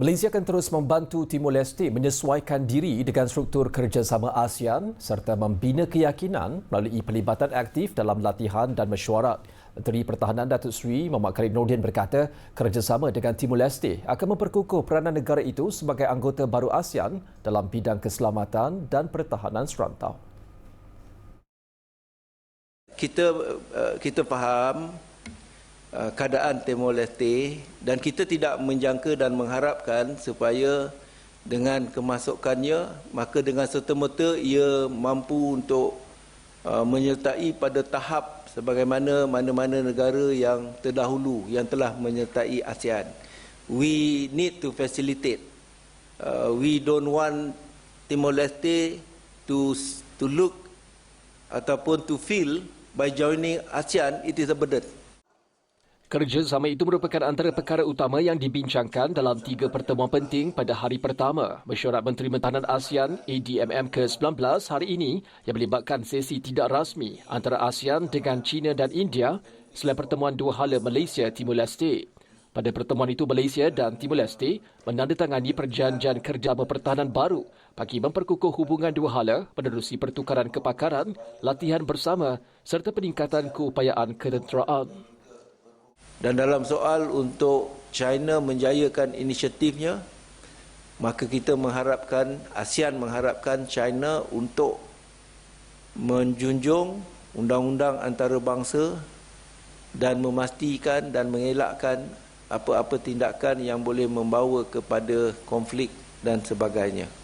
Malaysia akan terus membantu Timor Leste menyesuaikan diri dengan struktur kerjasama ASEAN serta membina keyakinan melalui pelibatan aktif dalam latihan dan mesyuarat. Menteri Pertahanan Datuk Seri Muhammad Karim Nordin berkata kerjasama dengan Timor Leste akan memperkukuh peranan negara itu sebagai anggota baru ASEAN dalam bidang keselamatan dan pertahanan serantau. Kita uh, kita faham Uh, keadaan Timor Leste dan kita tidak menjangka dan mengharapkan supaya dengan kemasukannya maka dengan serta-merta ia mampu untuk uh, menyertai pada tahap sebagaimana mana-mana negara yang terdahulu yang telah menyertai ASEAN. We need to facilitate. Uh, we don't want Timor Leste to to look ataupun to feel by joining ASEAN it is a burden. Kerjasama itu merupakan antara perkara utama yang dibincangkan dalam tiga pertemuan penting pada hari pertama Mesyuarat Menteri Mentahanan ASEAN ADMM ke-19 hari ini yang melibatkan sesi tidak rasmi antara ASEAN dengan China dan India selain pertemuan dua hala Malaysia Timur Leste. Pada pertemuan itu Malaysia dan Timur Leste menandatangani perjanjian kerjasama pertahanan baru bagi memperkukuh hubungan dua hala menerusi pertukaran kepakaran, latihan bersama serta peningkatan keupayaan ketenteraan. Dan dalam soal untuk China menjayakan inisiatifnya, maka kita mengharapkan, ASEAN mengharapkan China untuk menjunjung undang-undang antarabangsa dan memastikan dan mengelakkan apa-apa tindakan yang boleh membawa kepada konflik dan sebagainya.